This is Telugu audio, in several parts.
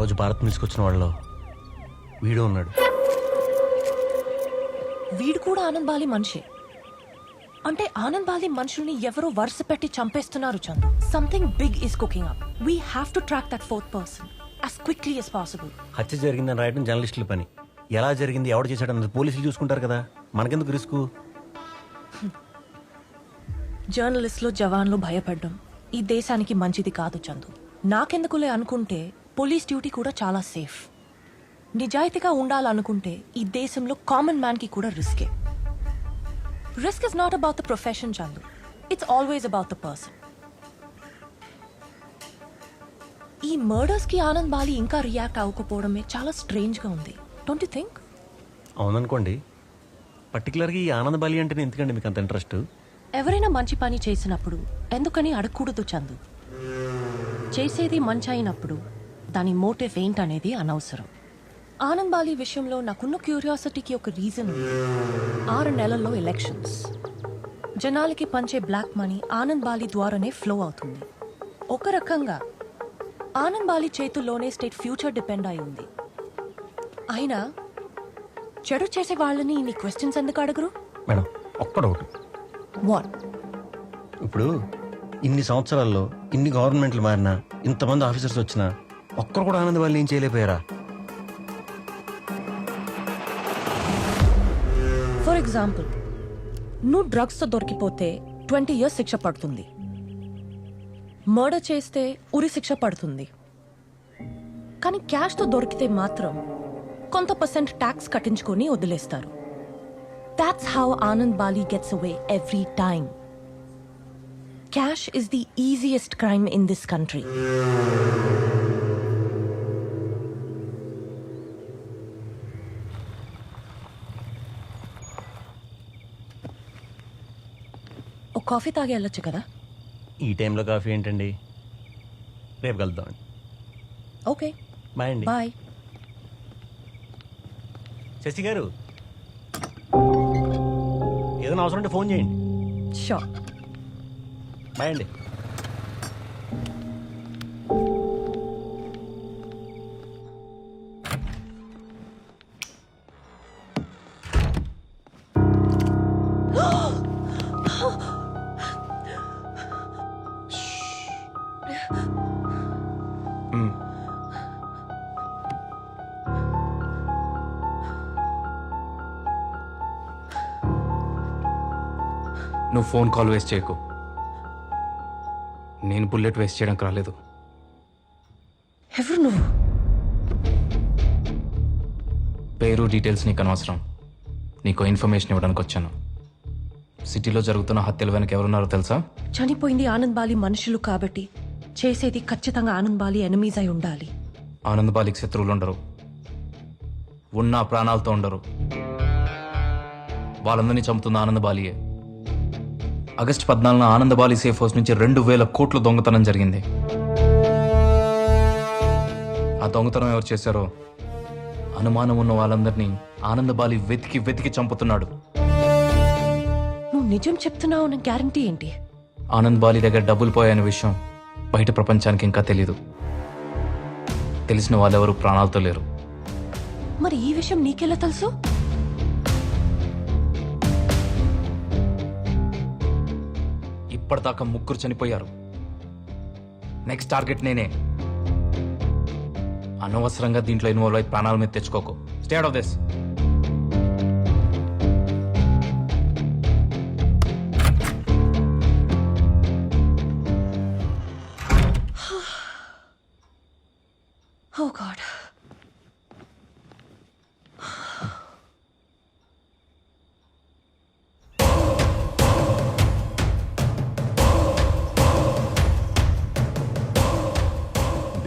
రోజు భారత్ తీసుకొచ్చిన వాళ్ళలో వీడు ఉన్నాడు. వీడు కూడా ఆనంద్ బాలి మనిషి. అంటే ఆనంద్ బాలి మనుషుల్ని ఎవరో వరుస పెట్టి చంపేస్తున్నారు Chandu. Something big is cooking up we have to track that fourth person as quickly as possible హత్య జరిగిందని రాయడం జర్నలిస్టుల పని. ఎలా జరిగింది ఎవడు చేశాడు అన్నది పోలీసులు చూసుకుంటారు కదా. మనకెందుకు రిస్క్? జర్నలిస్ట్లో జవాన్లు భయపడ్డం ఈ దేశానికి మంచిది కాదు చందు. నాకెందుకులే అనుకుంటే పోలీస్ డ్యూటీ కూడా చాలా సేఫ్. నిజాయితీగా ఉండాలనుకుంటే ఈ దేశంలో కామన్ మ్యాన్కి కూడా రిస్కే risk is not about the profession Chandu it's always about the person ఈ మర్డర్స్కి ఆనంద్ బాలి ఇంకా రియాక్ట్ అవ్వకపోవడమే చాలా స్ట్రేంజ్గా ఉంది. డోంట్ యు థింక్ అవుననుకోండి. పర్టికులర్గా ఈ ఆనంద బాలి అంటేనే ఎందుకండి మీకు అంత ఇంట్రెస్ట్ ఎవరైనా మంచి పని చేసినప్పుడు ఎందుకని అడగకూడదు చందు చేసేది మంచి అయినప్పుడు దాని మోటివ్ ఏంటనేది అనవసరం. ఆనంద్ బాలి విషయంలో నాకున్న క్యూరియాసిటీకి ఒక రీజన్ ఉంది. ఆరు నెలల్లో ఎలక్షన్స్. జనాలకి పంచే బ్లాక్ మనీ ఆనంద్ బాలి ద్వారానే ఫ్లో అవుతుంది. ఒక రకంగా ఆనంద్ బాలి చేతుల్లోనే స్టేట్ ఫ్యూచర్ డిపెండ్ అయి ఉంది. అయినా చెడు చేసే వాళ్ళని నీ క్వశ్చన్స్ ఎందుకు అడగరు? మేడం ఒక్కడొకటి వాట్? ఇప్పుడు ఇన్ని సంవత్సరాల్లో ఇన్ని గవర్నమెంట్లు మారినా ఇంతమంది ఆఫీసర్స్ వచ్చినా ఒక్కరు కూడా ఆనంద వాళ్ళు ఏం చేయలేకపోయారా? ఫర్ ఎగ్జాంపుల్ నువ్వు డ్రగ్స్తో దొరికిపోతే ట్వంటీ ఇయర్స్ శిక్ష పడుతుంది. మర్డర్ చేస్తే ఉరి శిక్ష పడుతుంది. కానీ క్యాష్తో దొరికితే మాత్రం కొంత పర్సెంట్ ట్యాక్స్ కట్టించుకొని వదిలేస్తారు. That's how Anand Bali gets away every time cash is the easiest crime in this country coffee తాగి వెళ్ళొచ్చు కదా? ఈ టైంలో కాఫీ ఏంటండి? రేపు కలుద్దామండి. ఓకే. బాయ్ అండి. బాయ్. శశి గారు ఏదైనా అవసరం ఉంటే ఫోన్ చేయండి. షూర్ బాయ్ అండి. నువ్వు ఫోన్ కాల్ వేస్ట్ చేయకు. నేను బుల్లెట్ వేస్ట్ చేయడానికి రాలేదు. ఎవరు నువ్వు? పేరు డీటెయిల్స్ నీకు అనవసరం. నీకు ఇన్ఫర్మేషన్ ఇవ్వడానికి వచ్చాను. సిటీలో జరుగుతున్న హత్యల వెనక ఎవరున్నారో తెలుసా? చనిపోయింది ఆనంద్ బాలి మనుషులు కాబట్టి చేసేది ఖచ్చితంగా ఆనంద్ బాలి ఎనిమీస్ అయి ఉండాలి. ఆనంద్ బాలికి శత్రువులు ఉండరు. ఉన్న ప్రాణాలతో ఉండరు. వాళ్ళందరినీ చంపుతున్న ఆనంద్ బాలియే. ఆగస్టు పద్నాలుగున ఆనంద్ బాలి సేఫ్ హౌస్ నుంచి రెండు వేల కోట్ల దొంగతనం జరిగింది. ఆ దొంగతనం ఎవరు చేశారో అనుమానం ఉన్న వాళ్ళందరినీ ఆనంద్ బాలి వెతికి వెతికి చంపుతున్నాడు. నువ్వు నిజం చెప్తున్నావు అన్న గ్యారంటీ ఏంటి? ఆనంద్ బాలి దగ్గర డబ్బులు పోయాయనే విషయం బయట ప్రపంచానికి ఇంకా తెలీదు. తెలిసిన వాళ్ళెవరు ప్రాణాలతో లేరు. మరి ఈ విషయం నీకెలా తెలుసు? ఇప్పటిదాకా ముగ్గురు చనిపోయారు. నెక్స్ట్ టార్గెట్ నేనే. అనవసరంగా దీంట్లో ఇన్వాల్వ్ అయి ప్రాణాల మీద తెచ్చుకోకు. స్టేట్ ఆఫ్ దిస్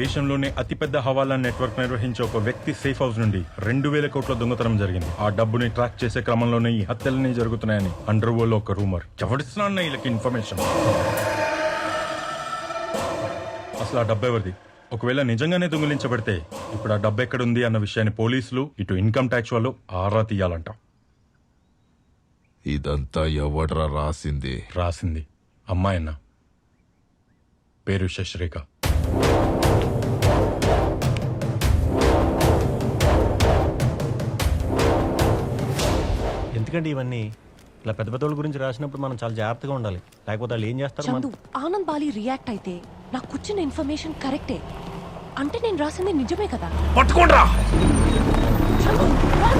దేశంలోనే అతిపెద్ద హవాలా నెట్వర్క్ నిర్వహించే ఒక వ్యక్తి సేఫ్ హౌస్ నుండి రెండు వేల కోట్ల దొంగతనం జరిగింది. ఆ డబ్బుని ట్రాక్ చేసే క్రమంలోనే ఈ హత్యలన్నీ జరుగుతున్నాయని అండర్ వరల్డ్ ఒక రూమర్. ఎవరిస్తున్నా వీళ్ళకి ఇన్ఫర్మేషన్? అసలు ఆ డబ్బు ఎవరిది? ఒకవేళ నిజంగానే దొంగిలించబడితే ఇప్పుడు ఆ డబ్బు ఎక్కడుంది అన్న విషయాన్ని పోలీసులు ఇటు ఇన్కమ్ ట్యాక్స్ వాళ్ళు ఆరా తీయాలంట. ఇదంతా ఎవడ్రా రాసింది? రాసింది అమ్మాయన్న. పేరు శశిరేఖ. అన్నిటికంటే ఇవన్నీ ఇలా పెద్ద పెద్ద వాళ్ళ గురించి రాసినప్పుడు మనం చాలా జాగ్రత్తగా ఉండాలి. లేకపోతే వాళ్ళు ఏం చేస్తారు మన- చందు ఆనంద్ బాలి రియాక్ట్ అయితే నాకు వచ్చిన ఇన్ఫర్మేషన్ కరెక్టే అంటే నేను రాసింది నిజమే కదా? పట్టుకోండ్రా! చందు run!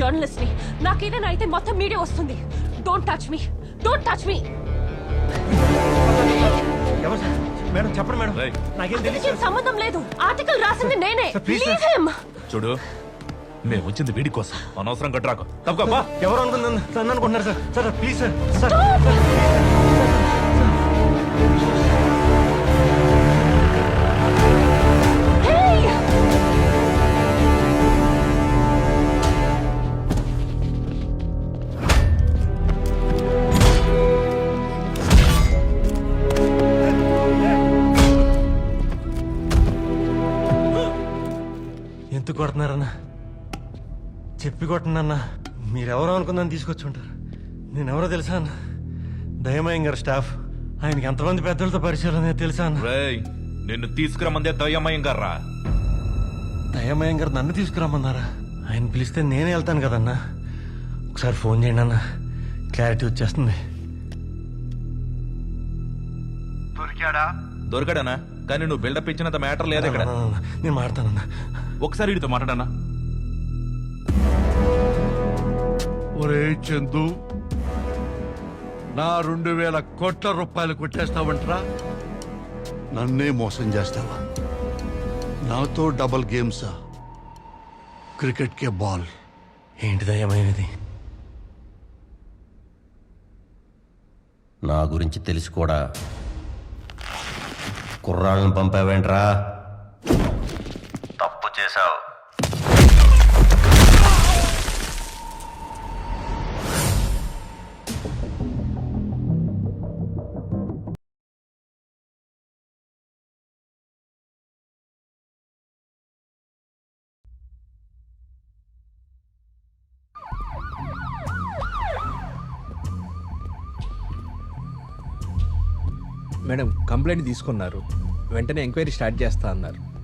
జర్నలిస్ట్ని. నాకేదైనా అయితే మొత్తం మీడియా వస్తుంది. Don't touch me don't touch me ఎవరు సార్? మేడం చెప్పండి మేడం. రేయ్. నాకేం తెలియదు సంబంధం లేదు. ఆర్టికల్ రాసింది నేనే. Sir, please, sir. Leave him చూడు మేము వచ్చింది వీడి కోసం. అనవసరం కట్టరాకు తప్పకబ్బా ఎవరు అనుకుందని నన్ను అనుకుంటున్నారు sir. Sir please sir. Sir చెప్పి కొట్టనన్నా మీరెవరో అనుకుందని తీసుకొచ్చి ఉంటారు నేనెవరో తెలుసా అన్న? దయమయం గారు స్టాఫ్ ఆయనకి ఎంతమంది పెద్దలతో పరిచయాలు అనేది తెలుసా అన్న? రేయ్ నిన్ను తీసుకురమ్మందే దయ్యమయం గారా దయమయం గారు నన్ను తీసుకురమ్మన్నారా? ఆయన పిలిస్తే నేనే వెళ్తాను కదన్నా. ఒకసారి ఫోన్ చేయండి అన్న. క్లారిటీ వచ్చేస్తుంది. దొరికాడానా కానీ నువ్వు బిల్డప్ ఇచ్చినంత మ్యాటర్ లేదు ఇక్కడ. అన్న, నేను మాడతానన్నా. ఒకసారి వీడితో మాట్లాడానా ఒరే చందు నా రెండు వేల కోట్ల రూపాయలు కొట్టేస్తావంటరా? నన్నే మోసం చేస్తావా? నాతో డబల్ గేమ్సా? క్రికెట్ కే బాల్. ఏంటి దయమైనది నా గురించి తెలిసి కూడా. కుర్రాళ్ళని పంపావేంట్రా? తప్పు చేశావు. మేడం కంప్లైంట్ తీసుకున్నారు. వెంటనే ఎంక్వైరీ స్టార్ట్ చేస్తా అన్నారు.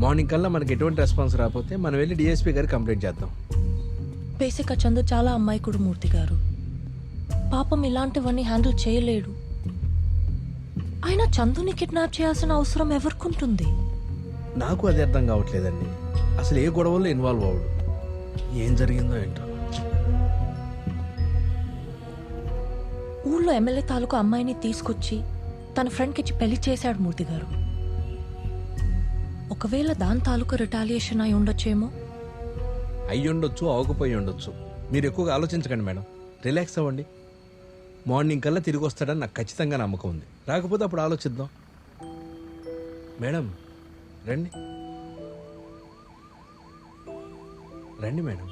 మార్నింగ్ కల్లా మనకి ఎటువంటి రెస్పాన్స్ రాకపోతే మనం వెళ్ళి డిఎస్పీ గారికి కంప్లైంట్ చేద్దాం. బేసిక్ చందు చాలా అమ్మాయికుడు మూర్తి గారు. పాపం ఇలాంటివన్నీ హ్యాండిల్ చేయలేడు. అయినా చందుని కిడ్నాప్ చేయాల్సిన అవసరం ఎవరికుంటుంది? నాకు అది అర్థం కావట్లేదండి. అసలు ఏ గొడవల్లో ఇన్వాల్వ్ అవడు ఏం జరిగిందో ఏంటో. ఊళ్ళో ఎమ్మెల్యే తాలూకు అమ్మాయిని తీసుకొచ్చి తన ఫ్రెండ్కిచ్చి పెళ్ళి చేశాడు మూర్తి గారు. ఒకవేళ దాని తాలూకు రిటాలియేషన్ అయి ఉండొచ్చేమో? అయ్యుండొచ్చు అవకపోయి ఉండొచ్చు. మీరు ఎక్కువగా ఆలోచించకండి మేడం. రిలాక్స్ అవ్వండి. మార్నింగ్ కల్లా తిరిగి వస్తాడని నాకు ఖచ్చితంగా నమ్మకం ఉంది. రాకపోతే అప్పుడు ఆలోచిద్దాం. మేడం రండి. రండి మేడం.